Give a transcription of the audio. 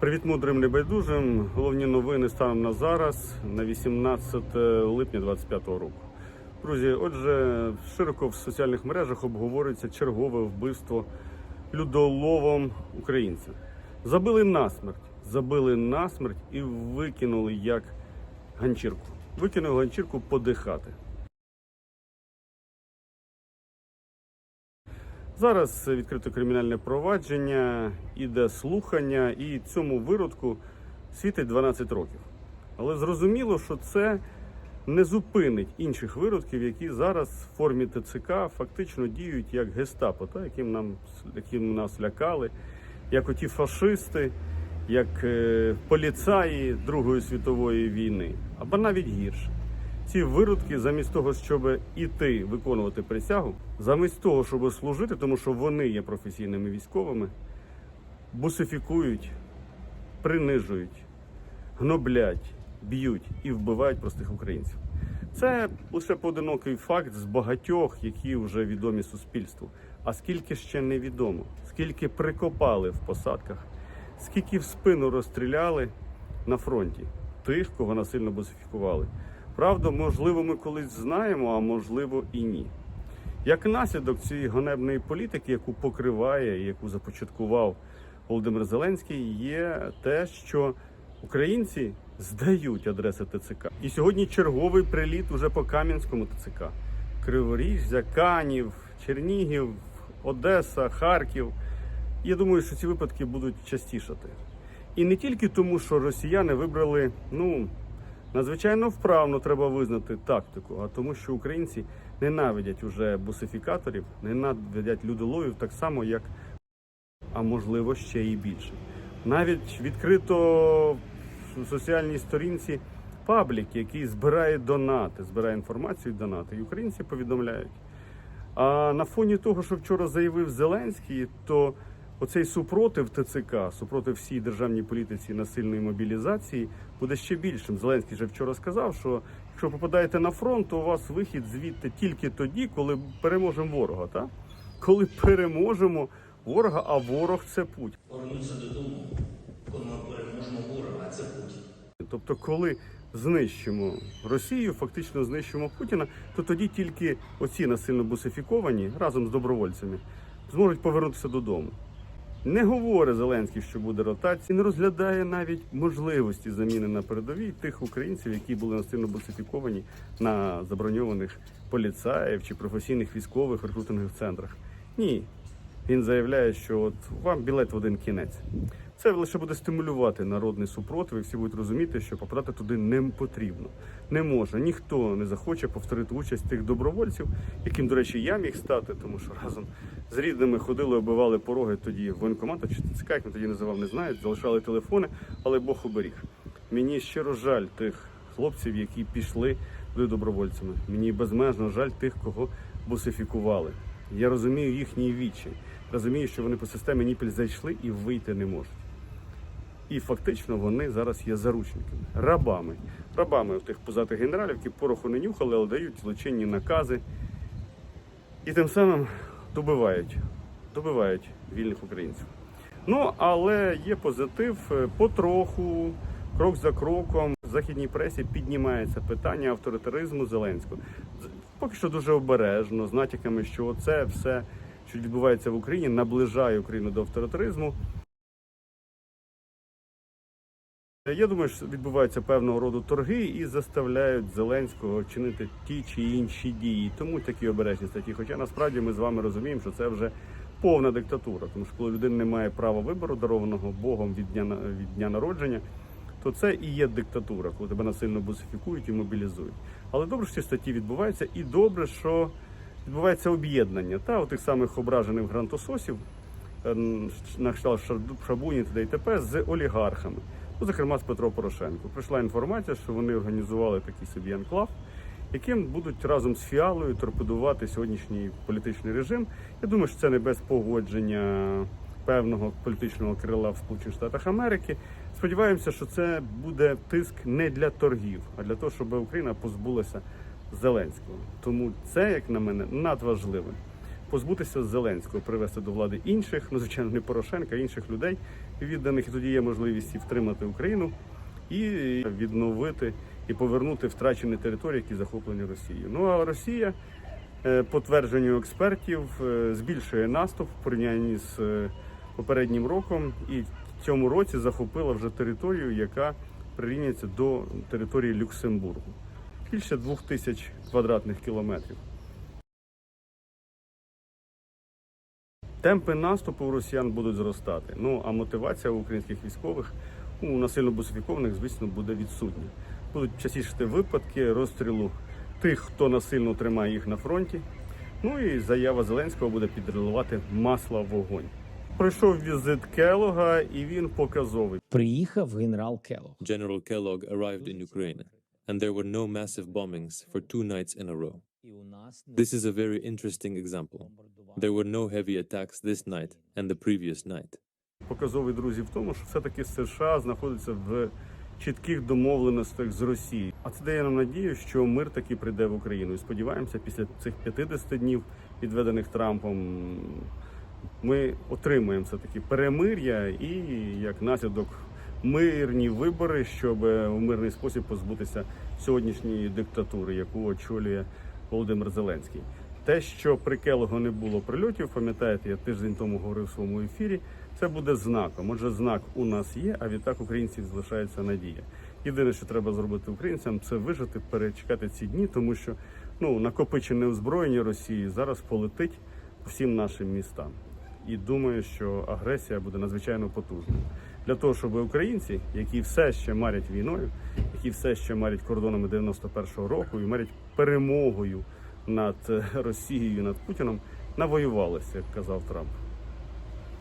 Привіт мудрим небайдужим. Головні новини станом на зараз, на 18 липня 2025 року. Друзі, отже, широко в соціальних мережах обговорюється чергове вбивство людоловом українця. Забили насмерть, забили насмерть і викинули як ганчірку. Викинули ганчірку подихати. Зараз відкрито кримінальне провадження, іде слухання, і цьому виродку світить 12 років. Але зрозуміло, що це не зупинить інших виродків, які зараз в формі ТЦК фактично діють як гестапо, та, яким, нам, яким нас лякали, як оті фашисти, як е, поліцаї Другої світової війни, або навіть гірше. Ці виродки, замість того, щоб іти виконувати присягу, замість того, щоб служити, тому що вони є професійними військовими, бусифікують, принижують, гноблять, б'ють і вбивають простих українців. Це лише поодинокий факт з багатьох, які вже відомі суспільству. А скільки ще невідомо, скільки прикопали в посадках, скільки в спину розстріляли на фронті тих, кого насильно бусифікували. Правда, можливо, ми колись знаємо, а можливо і ні. Як наслідок цієї ганебної політики, яку покриває, і яку започаткував Володимир Зеленський, є те, що українці здають адреси ТЦК. І сьогодні черговий приліт уже по Кам'янському ТЦК. Криворіжжя, Канів, Чернігів, Одеса, Харків. Я думаю, що ці випадки будуть частішати. І не тільки тому, що росіяни вибрали, ну, надзвичайно вправно треба визнати тактику, а тому, що українці ненавидять уже бусифікаторів, ненавидять людоловів так само, як, а можливо, ще і більше. Навіть відкрито в соціальній сторінці паблік, який збирає донати, збирає інформацію і донати. І українці повідомляють. А на фоні того, що вчора заявив Зеленський, то оцей супротив ТЦК, супротив всій державній політиці насильної мобілізації буде ще більшим. Зеленський же вчора сказав, що якщо попадаєте на фронт, то у вас вихід звідти тільки тоді, коли переможемо ворога. Так? Коли переможемо ворога, а ворог це путь. повернутися додому, коли ми переможемо ворога, а це Путін. Тобто, коли знищимо Росію, фактично знищимо Путіна, то тоді тільки оці насильно бусифіковані разом з добровольцями зможуть повернутися додому. Не говорить Зеленський, що буде ротація, не розглядає навіть можливості заміни на передовій тих українців, які були насильно бусифіковані на заброньованих поліцаїв чи професійних військових рекрутингових центрах. Ні, він заявляє, що от вам білет в один кінець. Це лише буде стимулювати народний супротив, і всі будуть розуміти, що попадати туди не потрібно. Не може. Ніхто не захоче повторити участь тих добровольців, яким, до речі, я міг стати, тому що разом з рідними ходили, оббивали пороги тоді в воєнкомату, чи ТЦК, як він тоді називав, не знають, залишали телефони, але Бог оберіг. Мені щиро жаль тих хлопців, які пішли туди добровольцями. Мені безмежно жаль тих, кого бусифікували. Я розумію їхній вічі. Розумію, що вони по системі Ніпель зайшли і вийти не можуть. І фактично вони зараз є заручниками, рабами, рабами тих позатих генералів, які пороху не нюхали, але дають злочинні накази. І тим самим добивають, добивають вільних українців. Ну, але є позитив Е, потроху, крок за кроком. В західній пресі піднімається питання авторитаризму Зеленського. Поки що дуже обережно, з натяками, що це все, що відбувається в Україні, наближає Україну до авторитаризму. Я думаю, що відбуваються певного роду торги і заставляють Зеленського чинити ті чи інші дії. Тому такі обережні статті. Хоча насправді ми з вами розуміємо, що це вже повна диктатура. Тому що коли людина не має права вибору, дарованого Богом від дня від дня народження, то це і є диктатура, коли тебе насильно бусифікують і мобілізують. Але добре, що ці статті відбуваються, і добре, що відбувається об'єднання та у тих самих ображених грантососів е, на кшталт Шабуні та і т.п. з олігархами. Ну, зокрема, з Петро Порошенко. Прийшла інформація, що вони організували такий собі анклав, яким будуть разом з фіалою торпедувати сьогоднішній політичний режим. Я думаю, що це не без погодження певного політичного крила в Сполучених Штатах Америки. Сподіваємося, що це буде тиск не для торгів, а для того, щоб Україна позбулася Зеленського. Тому це, як на мене, надважливо. Позбутися Зеленського, привести до влади інших, ну звичайно, не Порошенка, а інших людей, відданих, і тоді є можливість і втримати Україну і відновити і повернути втрачені території, які захоплені Росією. Ну а Росія, е, по твердженню експертів, е, збільшує наступ в порівнянні з е, попереднім роком, і в цьому році захопила вже територію, яка прирівняється до території Люксембургу. Більше двох тисяч квадратних кілометрів. Темпи наступу у росіян будуть зростати. Ну а мотивація у українських військових у насильно бусифікованих, звісно, буде відсутня. Будуть частіше випадки розстрілу тих, хто насильно тримає їх на фронті. Ну і заява Зеленського буде підривати масло в вогонь. Пройшов візит Келога, і він показовий. Приїхав генерал Келлог. General Kellogg arrived in Ukraine, and there were no massive bombings for two nights in a row. This is a very interesting example. There were no heavy attacks this night and the previous night. Показовий друзі в тому, що все-таки США знаходиться в чітких домовленостях з Росією. А це дає нам надію, що мир таки прийде в Україну. І сподіваємося, після цих 50 днів, відведених Трампом, ми отримаємо все таки перемир'я і як наслідок мирні вибори, щоб у мирний спосіб позбутися сьогоднішньої диктатури, яку очолює Володимир Зеленський. Те, що при Келого не було прильотів, пам'ятаєте, я тиждень тому говорив у своєму ефірі. Це буде знаком. Отже, знак у нас є, а відтак українців залишається надія. Єдине, що треба зробити українцям, це вижити, перечекати ці дні, тому що ну накопичене озброєння Росії зараз полетить по всім нашим містам. І думаю, що агресія буде надзвичайно потужною для того, щоб українці, які все ще марять війною, які все ще марять кордонами 91-го року і марять перемогою над е, Росією, над Путіном, навоювалися, як казав Трамп.